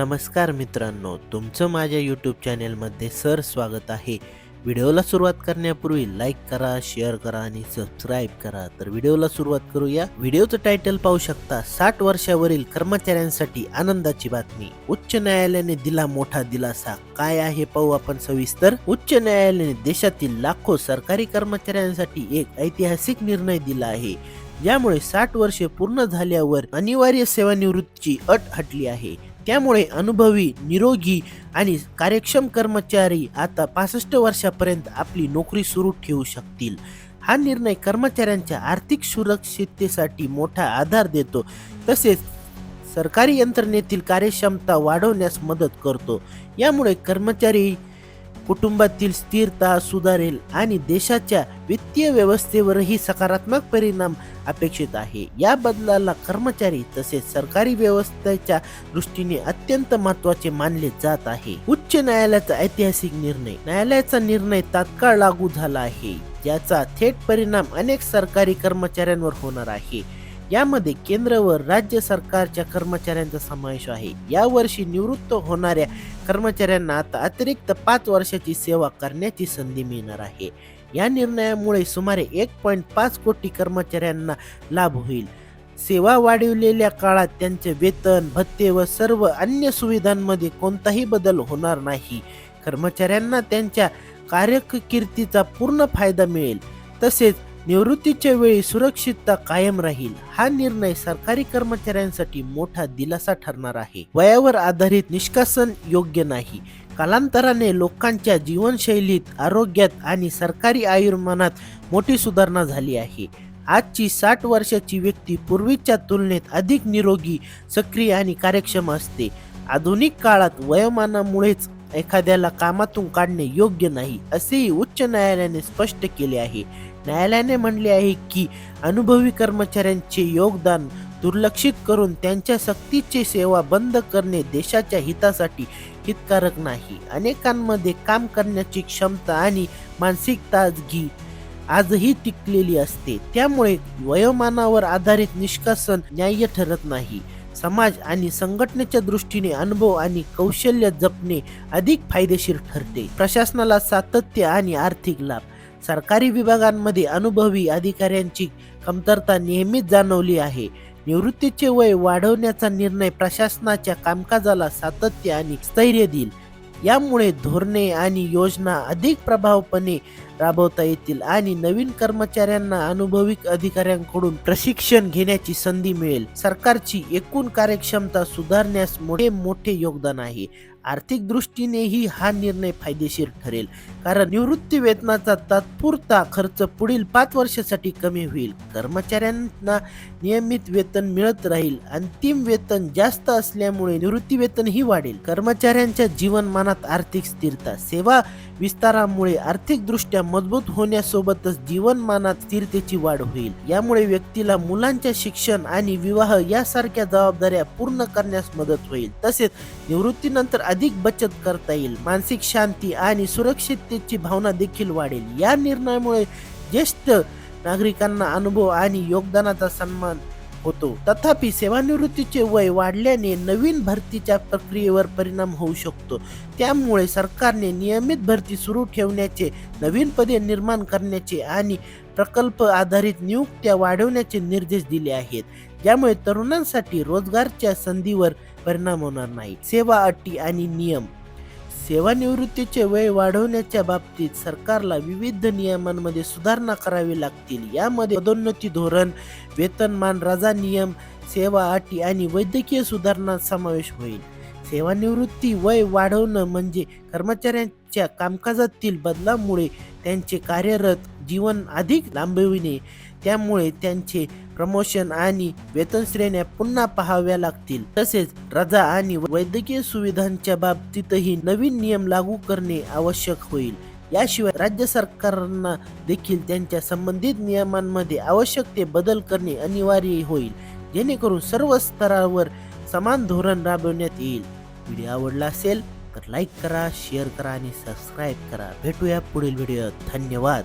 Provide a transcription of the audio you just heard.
नमस्कार मित्रांनो तुमचं माझ्या यूट्यूब चॅनेलमध्ये सर स्वागत आहे. व्हिडिओला सुरुवात करण्यापूर्वी लाईक करा शेअर करा आणि सबस्क्राईब करा. तर व्हिडिओला सुरुवात करूया. व्हिडिओचं टायटल पाहू शकता साठ वर्षावरील कर्मचाऱ्यांसाठी आनंदाची बातमी. उच्च न्यायालयाने दिला मोठा दिलासा. काय आहे पाहू आपण सविस्तर. उच्च न्यायालयाने देशातील लाखो सरकारी कर्मचाऱ्यांसाठी एक ऐतिहासिक निर्णय दिला आहे. ज्यामुळे साठ वर्षे पूर्ण झाल्यावर अनिवार्य सेवानिवृत्तीची अट हटली आहे. त्यामुळे अनुभवी निरोगी आणि कार्यक्षम कर्मचारी आता पासष्ट वर्षापर्यंत आपली नोकरी सुरू ठेवू शकतील. हा निर्णय कर्मचाऱ्यांच्या आर्थिक सुरक्षिततेसाठी मोठा आधार देतो. तसेच सरकारी यंत्रणेतील कार्यक्षमता वाढवण्यास मदत करतो. यामुळे कर्मचारी कुटुंबातील स्थिरता सुधारेल आणि देशाच्या वित्तीय व्यवस्थेवरही सकारात्मक परिणाम अपेक्षित आहे. या बदलाला कर्मचारी तसेच सरकारी व्यवस्थेच्या दृष्टीने अत्यंत महत्त्वाचे मानले जात आहे. उच्च न्यायालयाचा ऐतिहासिक निर्णय. न्यायालयाचा निर्णय तात्काळ लागू झाला आहे. ज्याचा थेट परिणाम अनेक सरकारी कर्मचाऱ्यांवर होणार आहे. यामध्ये केंद्र व राज्य सरकारच्या कर्मचाऱ्यांचा समावेश आहे. यावर्षी निवृत्त होणाऱ्या कर्मचाऱ्यांना आता अतिरिक्त पाच वर्षाची सेवा करण्याची संधी मिळणार आहे. या निर्णयामुळे सुमारे एक पॉईंट पाच कोटी कर्मचाऱ्यांना लाभ होईल. सेवा वाढवलेल्या काळात त्यांचे वेतन भत्ते व सर्व अन्य सुविधांमध्ये कोणताही बदल होणार नाही. कर्मचाऱ्यांना त्यांच्या कार्यकीर्तीचा पूर्ण फायदा मिळेल. तसेच निवृत्तीच्या वेळी सुरक्षितता कायम राहील. हा निर्णय सरकारी कर्मचाऱ्यांसाठी मोठा दिलासा ठरणार आहे. वयावर आधारित निष्कासन योग्य नाही. कालांतराने लोकांच्या जीवनशैलीत आरोग्यात आणि सरकारी आयुर्मानात मोठी सुधारणा झाली आहे. आजची साठ वर्षाची व्यक्ती पूर्वीच्या तुलनेत अधिक निरोगी सक्रिय आणि कार्यक्षम असते. आधुनिक काळात वयोमानामुळेच एखाद्याला कामातून काढणे योग्य नाही असेही उच्च न्यायालयाने स्पष्ट केले आहे. न्यायालयाने म्हणले आहे की अनुभवी कर्मचाऱ्यांचे योगदान दुर्लक्षित करून त्यांच्या सक्तीची सेवा बंद करणे देशाच्या हितासाठी हितकारक नाही. अनेकांमध्ये काम करण्याची क्षमता आणि मानसिक ताजगी आजही टिकलेली असते. त्यामुळे वयोमानावर आधारित निष्कासन न्याय्य ठरत नाही. समाज आणि संघटनेच्या दृष्टीने अनुभव आणि कौशल्य जपणे अधिक फायदेशीर ठरते. प्रशासनाला सातत्य आणि आर्थिक लाभ. सरकारी विभागांमध्ये अनुभवी अधिकाऱ्यांची कमतरता नेहमीच जाणवली आहे. निवृत्तीचे वय वाढवण्याचा निर्णय प्रशासनाच्या कामकाजाला सातत्य आणि स्थैर्य देईल. यामुळे धोरणे आणि योजना अधिक प्रभावपणे राबवता येतील आणि नवीन कर्मचाऱ्यांना अनुभविक अधिकाऱ्यांकडून प्रशिक्षण घेण्याची संधी मिळेल. सरकारची एकूण कार्यक्षमता सुधारण्यास मोठे मोठे योगदान आहे. आर्थिक दृष्टीनेही हा निर्णय फायदेशीर ठरेल. कारण निवृत्ती वेतनाचा तात्पुरता खर्च पुढील पाच वर्षासाठी कमी होईल. कर्मचाऱ्यांना नियमित वेतन मिळत राहील. अंतिम वेतन जास्त असल्यामुळे निवृत्ती वेतनही वाढेल. कर्मचाऱ्यांच्या जीवनमानात आर्थिक स्थिरता सेवा विस्तारामुळे आर्थिक दृष्ट्या मजबूत होण्यासोबतच जीवनमानात स्थिरतेची वाढ होईल. यामुळे व्यक्तीला मुलांच्या शिक्षण आणि विवाह यासारख्या जबाबदाऱ्या पूर्ण करण्यास मदत होईल. तसेच निवृत्तीनंतर अधिक बचत करता येईल. मानसिक शांती आणि सुरक्षिततेची भावना देखील वाढेल. या निर्णयामुळे ज्येष्ठ नागरिकांना अनुभव आणि योगदानाचा सन्मान होतो. तथापि सेवानिवृत्तीचे वय वाढल्याने नवीन भरतीच्या प्रक्रियेवर परिणाम होऊ शकतो. त्यामुळे सरकारने नियमित भरती सुरू ठेवण्याचे नवीन पदे निर्माण करण्याचे आणि प्रकल्प आधारित नियुक्त्या वाढवण्याचे निर्देश दिले आहेत. ज्यामुळे तरुणांसाठी रोजगारच्या संधीवर परिणाम होणार नाही. सेवा अटी आणि नियम सेवानिवृत्तीचे वय वाढवण्याच्या बाबतीत सरकारला विविध नियमांमध्ये सुधारणा करावी लागतील. यामध्ये पदोन्नती धोरण वेतनमान रजा नियम सेवा अटी आणि वैद्यकीय सुधारणा समावेश होईल. सेवानिवृत्ती वय वाढवणं म्हणजे कर्मचाऱ्यांच्या कामकाजातील बदलामुळे त्यांचे कार्यरत जीवन अधिक लांबविणे. त्यामुळे त्यांचे प्रमोशन आणि वेतन श्रेण्या पुन्हा पाहाव्या लागतील. तसेच रजा आणि वैद्यकीय सुविधांच्या बाबतीतही नवीन नियम लागू करणे आवश्यक होईल. याशिवाय राज्य सरकारांना देखील त्यांच्या संबंधित नियमांमध्ये आवश्यक ते बदल करणे अनिवार्य होईल. जेणेकरून सर्व स्तरावर समान धोरण राबवण्यात येईल. व्हिडिओ आवडला असेल तर लाईक करा शेअर करा आणि सबस्क्राईब करा. भेटूया पुढील व्हिडिओ धन्यवाद.